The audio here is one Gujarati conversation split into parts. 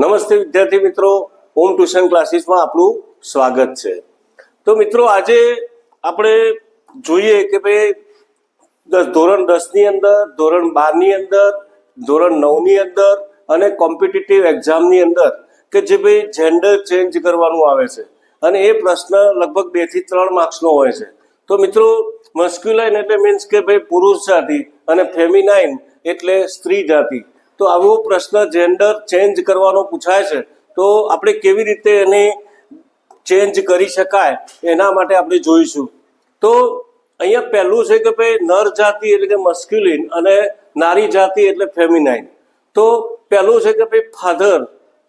નમસ્તે વિદ્યાર્થી મિત્રો. હોમ ટ્યુશન ક્લાસીસમાં આપણું સ્વાગત છે. તો મિત્રો, આજે આપણે જોઈએ કે ભાઈ ધોરણ દસની અંદર, ધોરણ બારની અંદર, ધોરણ નવની અંદર અને કોમ્પિટિટિવ એક્ઝામની અંદર કે જે ભાઈ જેન્ડર ચેન્જ કરવાનું આવે છે. અને એ પ્રશ્ન લગભગ બેથી ત્રણ માર્ક્સનો હોય છે. તો મિત્રો મસ્ક્યુલાઇન એટલે મીન્સ કે ભાઈ પુરુષ જાતિ અને ફેમિનાઇન એટલે સ્ત્રી જાતિ. તો આવો પ્રશ્ન જેન્ડર ચેન્જ કરવાનો પૂછાય છે. તો આપણે કેવી રીતે એને ચેન્જ કરી શકાય? એના માટે આપણે જોઈશું. તો અહીંયા પહેલું છે કે ભાઈ નર જાતિ એટલે કે મસ્ક્યુલિન અને નારી જાતિ એટલે ફેમિનાઇન તો પહેલું છે કે ભાઈ ફાધર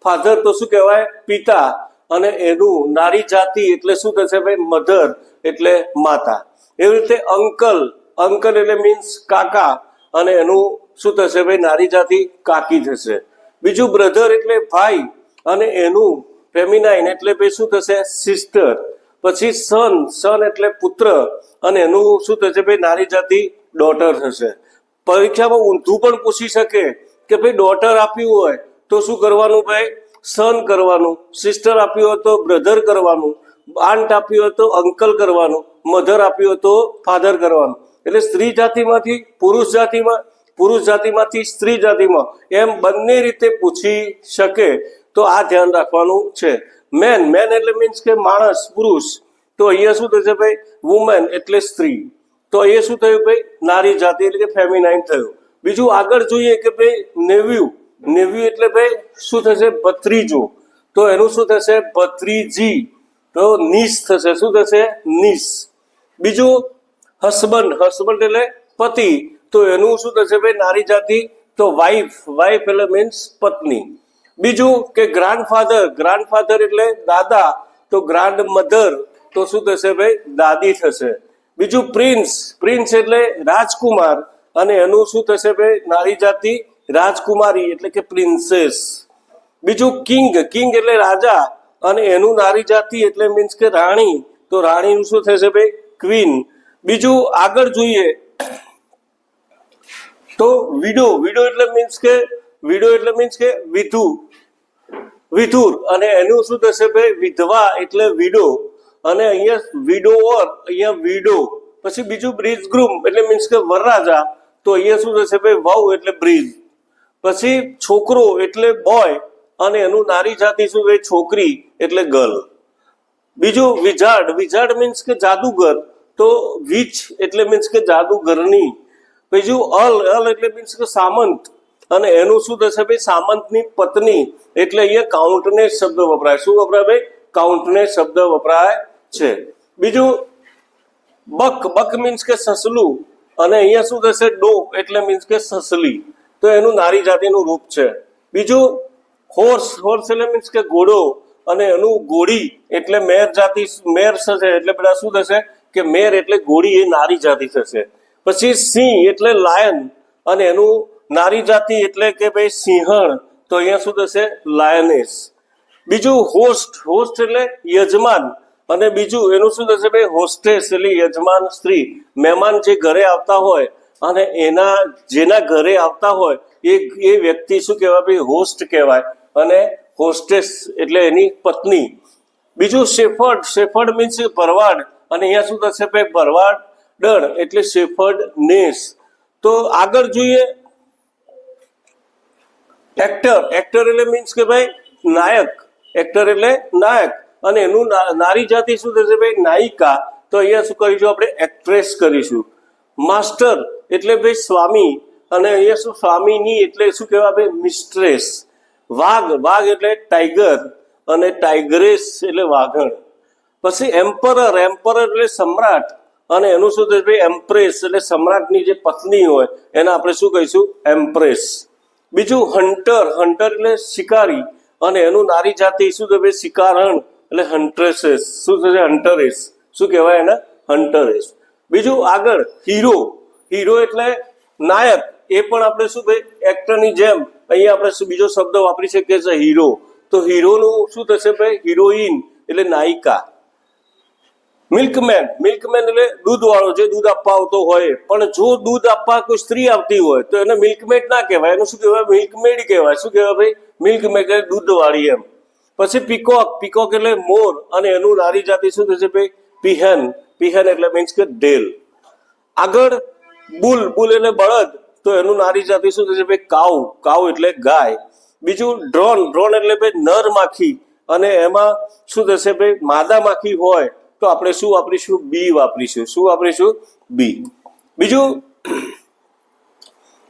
ફાધર તો શું કહેવાય? પિતા. અને એનું નારી જાતિ એટલે શું થશે ભાઈ? મધર એટલે માતા. એવી રીતે અંકલ. અંકલ એટલે મીન્સ કાકા. અને એનું શું થશે ભાઈ? નારી જાતિ કાકી થશે. બીજું બ્રધર એટલે ભાઈ અને એનું ફેમિનાઇન એટલે ભાઈ શું થશે? સિસ્ટર પછી સન સન એટલે પુત્ર અને એનું શું થશે ભાઈ? નારી જાતિ ડોટર થશે. પરીક્ષામાં ઊંધું પણ પૂછી શકે કે ભાઈ ડોટર આપ્યું હોય તો શું કરવાનું ભાઈ? સન કરવાનું. સિસ્ટર આપ્યું હોય તો બ્રધર કરવાનું. આંટ આપ્યું હોય તો અંકલ કરવાનું. મધર આપ્યું હોય તો ફાધર કરવાનું. એટલે સ્ત્રી જાતિમાંથી પુરુષ જાતિમાં પુરુષ જાતિમાંથી સ્ત્રી જાતિમાં એમ બંને રીતે પૂછી શકે તો આ ધ્યાન રાખવાનું છે. મેન મેન એટલે મીન્સ કે માણસ, પુરુષ. તો અહીંયા શું થશે ભાઈ? વુમેન એટલે સ્ત્રી. તો એ શું થયું ભાઈ? નારી જાતિ એટલે કે ફેમિનાઇન થયું. બીજું આગળ જોઈએ કે ભાઈ નેવ્યુ. નેવ્યુ એટલે ભાઈ શું થશે? ભત્રીજો. તો એનું શું થશે? ભત્રીજી. તો નીસ થશે. શું થશે? નીસ. બીજું હસબન્ડ. હસબન્ડ એટલે પતિ. તો એનું શું થશે ભાઈ? નારી જાતિ, તો વાઇફ વાઇફ એટલે મીન્સ પત્ની. બીજું કે ગ્રાન્ડ ફાધર ગ્રાન્ડ ફાધર એટલે દાદા. તો ગ્રાન્ડ મધર તો શું થશે ભાઈ? દાદી થશે. બીજું પ્રિન્સ પ્રિન્સ એટલે રાજકુમાર. અને એનું શું થશે ભાઈ? નારી જાતિ, રાજકુમારી એટલે કે પ્રિન્સેસ બીજું કિંગ કિંગ એટલે રાજા. અને એનું નારી જાતિ એટલે મીન્સ કે રાણી. તો રાણીનું શું થશે ભાઈ? ક્વીન બીજું આગળ જોઈએ તો વિડો વિડો એટલે મીન્સ કે વિડો એટલે મીન્સ કે વિધુ વિધુર. અને એનું શું થશે ભાઈ? વિધવા એટલે વિડો અને અહીંયા વિડોવર અહીંયા વિડો પછી બીજું બ્રિજ ગ્રુમ એટલે મીન્સ કે વરરાજા. તો અહીંયા શું થશે ભાઈ? વહુ એટલે બ્રિજ પછી છોકરો એટલે બોય અને એનું નારી જાતિ શું ભાઈ છોકરી એટલે ગર્લ બીજું વિઝાર્ડ વિઝાર્ડ મીન્સ કે જાદુગર. તો વિચ એટલે મીન્સ કે જાદુગરની. બીજું અલ અલ એટલે મીન્સ કે સામંત. અને એનું શું થશે ભાઈ, સામંતની પત્ની એટલે અહીંયા કાઉન્ટને શબ્દ વપરાય. શું વપરાય ભાઈ? કાઉન્ટને શબ્દ વપરાય છે. બીજું, બક બક મીન્સ કે સસલું. અને અહીંયા શું થશે? ડો એટલે મીન્સ કે સસલી. તો એનું નારી જાતિનું રૂપ છે. બીજું હોર્સ હોર્સ એટલે મીન્સ કે ઘોડો. અને એનું ઘોડી એટલે મેર જાતિ, મેર થશે એટલે બધા શું થશે? કે મેર એટલે ઘોડી એ નારી જાતિ થશે. પછી સિંહ એટલે લાયન અને એનું નારી જાતિ એટલે કે ભાઈ સિંહણ, તો અહીંયા શું થશે? લાયનેસ. બીજું હોસ્ટ હોસ્ટ એટલે યજમાન અને બીજું એનું શું થશે ભાઈ? હોસ્ટેસ એટલે યજમાન સ્ત્રી. મહેમાન જે ઘરે આવતા હોય અને એના, જેના ઘરે આવતા હોય, એ એ વ્યક્તિ શું કહેવાય ભાઈ? હોસ્ટ કહેવાય અને હોસ્ટેસ એટલે એની પત્ની. બીજું શેફર્ડ શેફર્ડ મીન્સ ભરવાડ અને અહીંયા શું થશે ભાઈ? ભરવાડ ડણ એટલે શેફર્ડ નેસ તો આગળ જોઈએ. એક્ટર એક્ટર એટલે મીન્સ કે ભાઈ નાયક. એક્ટર એટલે નાયક. અને એનું નારી જાતિ શું થશે ભાઈ? નાયિકા. તો અહીંયા શું કરીશું આપણે? એક્ટ્રેસ કરીશું. માસ્ટર એટલે ભાઈ સ્વામી. અને અહીંયા શું સ્વામીની એટલે શું કહેવાય ભાઈ? મિસ્ટ્રેસ વાઘ વાઘ એટલે ટાઈગર અને ટાઈગરેસ એટલે વાઘણ. પછી એમ્પરર એમ્પરર એટલે સમ્રાટ. અને એનું શું થશે ભાઈ એમ્પ્રેસ એટલે સમ્રાટની જે પત્ની હોય, એને આપણે શું કહીશું? એમ્પ્રેસ બીજું હન્ટર હન્ટર એટલે શિકારી. અને એનું નારી જાતિ શું થશે ભાઈ શિકારણ એટલે હન્ટ્રેસેસ શું થશે હન્ટરેસ શું કહેવાય એને? હન્ટરેસ બીજું આગળ હીરો હીરો એટલે નાયક. એ પણ આપણે શું ભાઈ એક્ટરની જેમ અહીંયા આપણે બીજો શબ્દ વાપરી શકીએ છીએ? હીરો તો હીરોનું શું થશે ભાઈ? હિરોઈન એટલે નાયિકા. મિલ્કમેન મિલ્કમેન એટલે દૂધ વાળો જે દૂધ આપવા આવતો હોય. પણ જો દૂધ આપવા કોઈ સ્ત્રી આવતી હોય, તો એને મિલ્કમેડ ના કહેવાય. એનું શું કહેવાય? મિલ્કમેડ કહેવાય. શું કહેવાય ભાઈ? મિલ્કમેડ એટલે દૂધ વાળી એમ. પછી પીકોક પીકોક એટલે મોર અને એનું નારી જાતિ શું થશે ભાઈ? પિહન. પિહન એટલે મીન્સ કે ઢેલ આગળ બુલ. બુલ એટલે બળદ. તો એનું નારી જાતિ શું થશે ભાઈ? કાઉ. કાઉ એટલે ગાય. બીજું ડ્રોન. ડ્રોન એટલે ભાઈ નર માખી અને એમાં શું થશે ભાઈ? માદા માખી હોય. તો આપણે શું વાપરીશું? બી વાપરીશું. શું વાપરીશું? બી બીજું,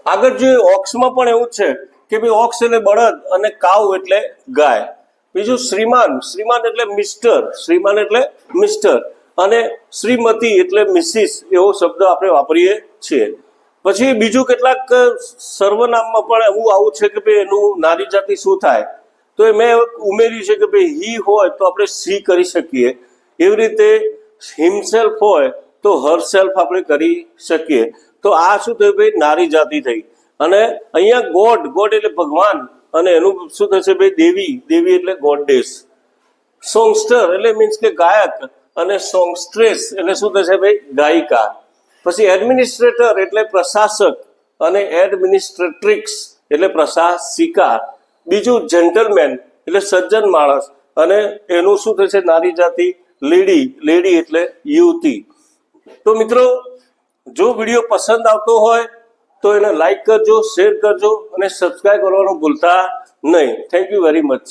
આગળ જે ઓક્સમાં પણ એવું છે કે ભાઈ ઓક્સ એટલે બળદ અને કાવ એટલે ગાય. બીજું શ્રીમાન. શ્રીમાન એટલે મિસ્ટર. શ્રીમાન એટલે મિસ્ટર. અને શ્રીમતી એટલે મિસિસ એવો શબ્દ આપણે વાપરીએ છીએ. પછી બીજું કેટલાક સર્વનામમાં પણ એવું આવું છે કે ભાઈ એનું નારી જાતિ શું થાય? તો એ મેં ઉમેર્યું છે કે ભાઈ હી હોય તો આપણે સી કરી શકીએ. એવી રીતે હિમસેલ્ફ હોય તો હરસેલ્ફ આપણે કરી શકીએ. તો આ શું થયું ભાઈ? નારી જાતિ થઈ. અને અહીંયા ગોડ ગોડ એટલે ભગવાન અને એનું શું થશે ભાઈ? દેવી. દેવી એટલે ગોડેસ સોંગસ્ટર એટલે મીન્સ કે ગાયક અને સોંગસ્ટ્રેસ એટલે શું થશે ભાઈ? ગાયિકા. પછી એડમિનિસ્ટ્રેટર એટલે પ્રશાસક અને એડમિનિસ્ટ્રેટ્રિક્સ એટલે પ્રશાસિકા. બીજું જેન્ટલમેન એટલે સજ્જન માણસ અને એનું શું થશે? નારી જાતિ. લેડી લેડી એટલે યુવતી. તો મિત્રો, જો વીડિયો પસંદ આવતો હોય, તો એને લાઈક કરજો શેર કરજો અને સબસ્ક્રાઈબ કરવાનું ભૂલતા નહીં. Thank you very much